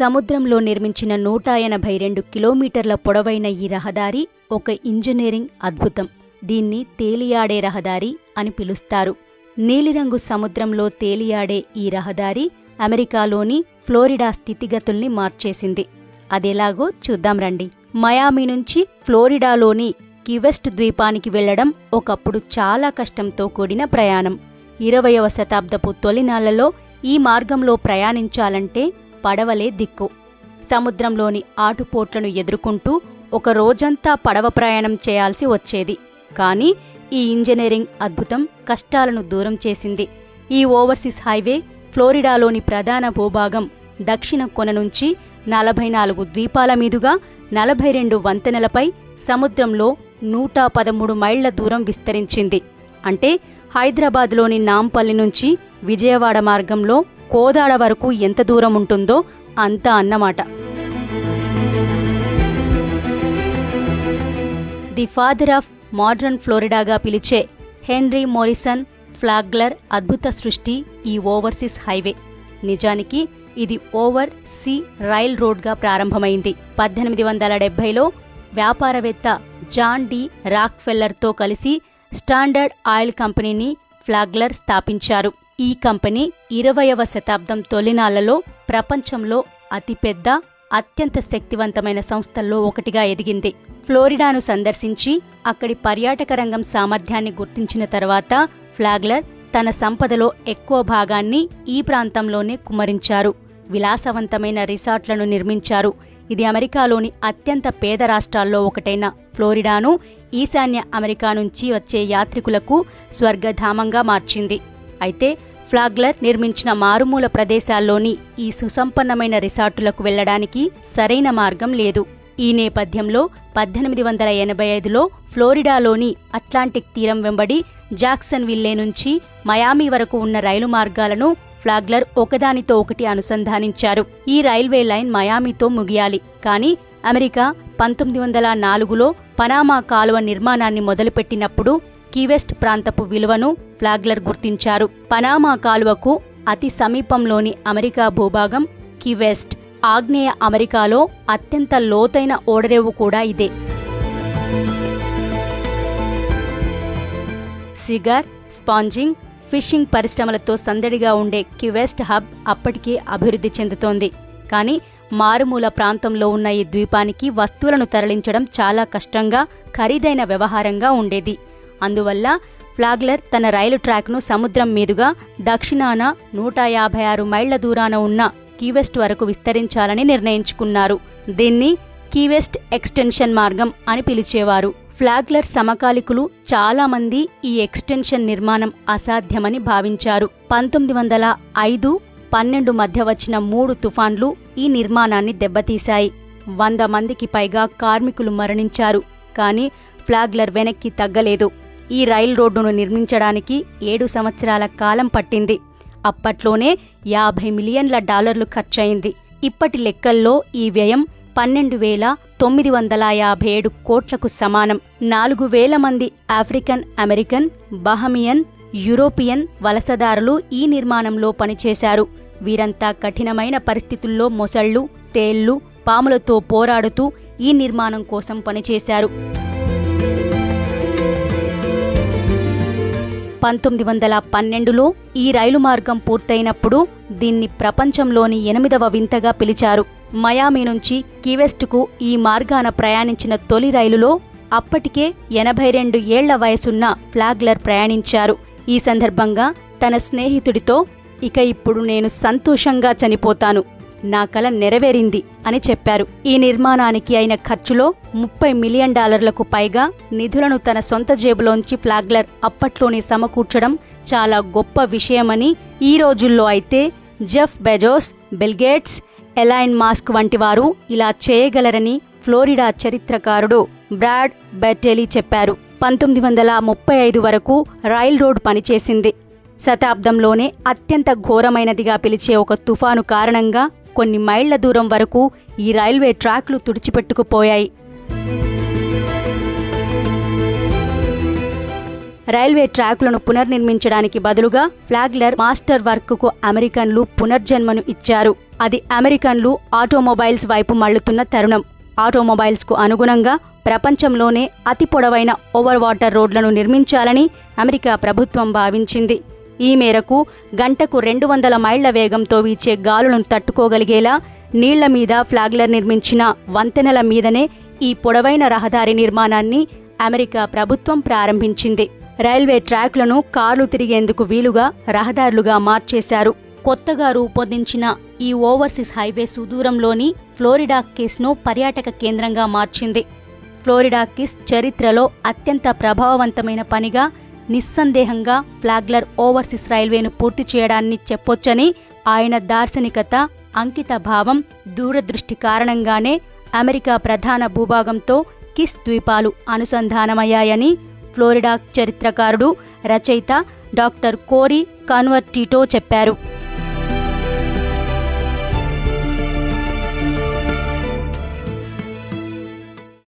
సముద్రంలో నిర్మించిన నూట ఎనభై రెండు కిలోమీటర్ల పొడవైన ఈ రహదారి ఒక ఇంజనీరింగ్ అద్భుతం. దీన్ని తేలియాడే రహదారి అని పిలుస్తారు. నీలిరంగు సముద్రంలో తేలియాడే ఈ రహదారి అమెరికాలోని ఫ్లోరిడా స్థితిగతుల్ని మార్చేసింది. అదెలాగో చూద్దాం రండి. మయామి నుంచి ఫ్లోరిడాలోని కివెస్ట్ ద్వీపానికి వెళ్ళడం ఒకప్పుడు చాలా కష్టంతో కూడిన ప్రయాణం. ఇరవయవ శతాబ్దపు తొలినాళ్ళలో ఈ మార్గంలో ప్రయాణించాలంటే పడవలే దిక్కు. సముద్రంలోని ఆటుపోట్లను ఎదుర్కొంటూ ఒక రోజంతా పడవ ప్రయాణం చేయాల్సి వచ్చేది. కానీ ఈ ఇంజనీరింగ్ అద్భుతం కష్టాలను దూరం చేసింది. ఈ ఓవర్సీస్ హైవే ఫ్లోరిడాలోని ప్రధాన భూభాగం దక్షిణ కొన నుంచి నలభై నాలుగు ద్వీపాల మీదుగా నలభై రెండు వంతెనలపై సముద్రంలో నూట పదమూడు మైళ్ళ దూరం విస్తరించింది. అంటే హైదరాబాద్లోని నాంపల్లి నుంచి విజయవాడ మార్గంలో కోదాడ వరకు ఎంత దూరం ఉంటుందో అంత అన్నమాట. ది ఫాదర్ ఆఫ్ మోడ్రన్ ఫ్లోరిడాగా పిలిచే హెన్రీ మోరిసన్ ఫ్లాగ్లర్ అద్భుత సృష్టి ఈ ఓవర్సీస్ హైవే. నిజానికి ఇది ఓవర్ సీ రైల్ రోడ్గా ప్రారంభమైంది. పద్దెనిమిది వందల డెబ్బైలో వ్యాపారవేత్త జాన్ డి రాక్ఫెల్లర్తో కలిసి స్టాండర్డ్ ఆయిల్ కంపెనీని ఫ్లాగ్లర్ స్థాపించారు. ఈ కంపెనీ ఇరవయవ శతాబ్దం తొలినాళ్ళలో ప్రపంచంలో అతిపెద్ద అత్యంత శక్తివంతమైన సంస్థల్లో ఒకటిగా ఎదిగింది. ఫ్లోరిడాను సందర్శించి అక్కడి పర్యాటక రంగం సామర్థ్యాన్ని గుర్తించిన తర్వాత ఫ్లాగ్లర్ తన సంపదలో ఎక్కువ భాగాన్ని ఈ ప్రాంతంలోనే కుమ్మరించారు విలాసవంతమైన రిసార్ట్లను నిర్మించారు. ఇది అమెరికాలోని అత్యంత పేద రాష్ట్రాల్లో ఒకటైన ఫ్లోరిడాను ఈశాన్య అమెరికా నుంచి వచ్చే యాత్రికులకు స్వర్గధామంగా మార్చింది. అయితే ఫ్లాగ్లర్ నిర్మించిన మారుమూల ప్రదేశాల్లోని ఈ సుసంపన్నమైన రిసార్టులకు వెళ్ళడానికి సరైన మార్గం లేదు. ఈ నేపథ్యంలో పద్దెనిమిది వందల ఎనభై ఐదులో ఫ్లోరిడాలోని అట్లాంటిక్ తీరం వెంబడి జాక్సన్ విల్లే నుంచి మయామి వరకు ఉన్న రైలు మార్గాలను ఫ్లాగ్లర్ ఒకదానితో ఒకటి అనుసంధానించారు. ఈ రైల్వే లైన్ మయామితో ముగియాలి. కానీ అమెరికా పంతొమ్మిది వందల నాలుగులో పనామా కాలువ నిర్మాణాన్ని మొదలుపెట్టినప్పుడు కీవెస్ట్ ప్రాంతపు విలువను ఫ్లాగ్లర్ గుర్తించారు. పనామా కాలువకు అతి సమీపంలోని అమెరికా భూభాగం కీవెస్ట్ ఆగ్నేయ అమెరికాలో అత్యంత లోతైన ఓడరేవు కూడా ఇదే. సిగార్ స్పాంజింగ్ ఫిషింగ్ పరిశ్రమలతో సందడిగా ఉండే కివెస్ట్ హబ్ అప్పటికే అభివృద్ధి చెందుతోంది. కానీ మారుమూల ప్రాంతంలో ఉన్న ఈ ద్వీపానికి వస్తువులను తరలించడం చాలా కష్టంగా ఖరీదైన వ్యవహారంగా ఉండేది. అందువల్ల ఫ్లాగ్లర్ తన రైలు ట్రాక్ను సముద్రం మీదుగా దక్షిణాన నూట యాభై ఆరు మైళ్ళ దూరాన ఉన్న కీవెస్ట్ వరకు విస్తరించాలని నిర్ణయించుకున్నారు. దీన్ని కీవెస్ట్ ఎక్స్టెన్షన్ మార్గం అని పిలిచేవారు. ఫ్లాగ్లర్ సమకాలికులు చాలా మంది ఈ ఎక్స్టెన్షన్ నిర్మాణం అసాధ్యమని భావించారు. పంతొమ్మిది వందల ఐదు పన్నెండు మధ్య వచ్చిన మూడు తుఫాన్లు ఈ నిర్మాణాన్ని దెబ్బతీశాయి. వంద మందికి పైగా కార్మికులు మరణించారు. కానీ ఫ్లాగ్లర్ వెనక్కి తగ్గలేదు. ఈ రైల్ రోడ్డును నిర్మించడానికి ఏడు సంవత్సరాల కాలం పట్టింది. అప్పట్లోనే యాభై మిలియన్ల డాలర్లు ఖర్చయింది. ఇప్పటి లెక్కల్లో ఈ వ్యయం పన్నెండు వేల తొమ్మిది వందల యాభై ఏడు కోట్లకు సమానం. నాలుగు వేల మంది ఆఫ్రికన్ అమెరికన్ బహమియన్ యూరోపియన్ వలసదారులు ఈ నిర్మాణంలో పనిచేశారు. వీరంతా కఠినమైన పరిస్థితుల్లో మొసళ్ళు తేళ్ళు పాములతో పోరాడుతూ ఈ నిర్మాణం కోసం పనిచేశారు. పంతొమ్మిది వందల పన్నెండులో ఈ రైలు మార్గం పూర్తయినప్పుడు దీన్ని ప్రపంచంలోని ఎనిమిదవ వింతగా పిలిచారు. మయామి నుంచి కీవెస్ట్కు ఈ మార్గాన ప్రయాణించిన తొలి రైలులో అప్పటికే ఎనభై రెండు ఏళ్ళ వయసున్న ఫ్లాగ్లర్ ప్రయాణించారు. ఈ సందర్భంగా తన స్నేహితుడితో ఇక ఇప్పుడు నేను సంతోషంగా చనిపోతాను. నా కల నెరవేరింది అని చెప్పారు. ఈ నిర్మాణానికి అయిన ఖర్చులో ముప్పై మిలియన్ డాలర్లకు పైగా నిధులను తన సొంత జేబులోంచి ఫ్లాగ్లర్ అప్పట్లోనే సమకూర్చడం చాలా గొప్ప విషయమని ఈ రోజుల్లో అయితే Jeff Bezos Bill Gates Elon Musk వంటి వారు ఇలా చేయగలరని ఫ్లోరిడా చరిత్రకారుడు బ్రాడ్ బెట్టెలీ చెప్పారు. పంతొమ్మిది వందల ముప్పై ఐదు వరకు రైల్ రోడ్ పనిచేసింది. శతాబ్దంలోనే అత్యంత ఘోరమైనదిగా పిలిచే ఒక తుఫాను కారణంగా కొన్ని మైళ్ళ దూరం వరకు ఈ రైల్వే ట్రాక్లు తుడిచిపెట్టుకుపోయాయి. రైల్వే ట్రాక్లను పునర్నిర్మించడానికి బదులుగా ఫ్లాగ్లర్ మాస్టర్ వర్క్కు అమెరికన్లు పునర్జన్మను ఇచ్చారు. అది అమెరికన్లు ఆటోమొబైల్స్ వైపు మళ్ళుతున్న తరుణం. ఆటోమొబైల్స్కు అనుగుణంగా ప్రపంచంలోనే అతి పొడవైన ఓవర్ వాటర్ రోడ్లను నిర్మించాలని అమెరికా ప్రభుత్వం భావించింది. ఈ మేరకు గంటకు రెండు వందల మైళ్ళ వేగంతో వీచే గాలులను తట్టుకోగలిగేలా నీళ్ళ మీద ఫ్లాగ్లర్ నిర్మించిన వంతెనల మీదనే ఈ పొడవైన రహదారి నిర్మాణాన్ని అమెరికా ప్రభుత్వం ప్రారంభించింది. రైల్వే ట్రాక్లను కార్లు తిరిగేందుకు వీలుగా రహదారులుగా మార్చేశారు. కొత్తగా రూపొందించిన ఈ ఓవర్సీస్ హైవే సుదూరంలోని ఫ్లోరిడా కిస్ను పర్యాటక కేంద్రంగా మార్చింది. ఫ్లోరిడా కిస్ చరిత్రలో అత్యంత ప్రభావవంతమైన పనిగా నిస్సందేహంగా ఫ్లాగ్లర్ ఓవర్సీస్ రైల్వేను పూర్తి చేయడాన్ని చెప్పొచ్చని ఆయన దార్శనికత అంకిత భావం దూరదృష్టి కారణంగానే అమెరికా ప్రధాన భూభాగంతో కిస్ ద్వీపాలు అనుసంధానమయ్యాయని ఫ్లోరిడా చరిత్రకారుడు రచయిత డాక్టర్ కోరీ కన్వర్టీటో చెప్పారు.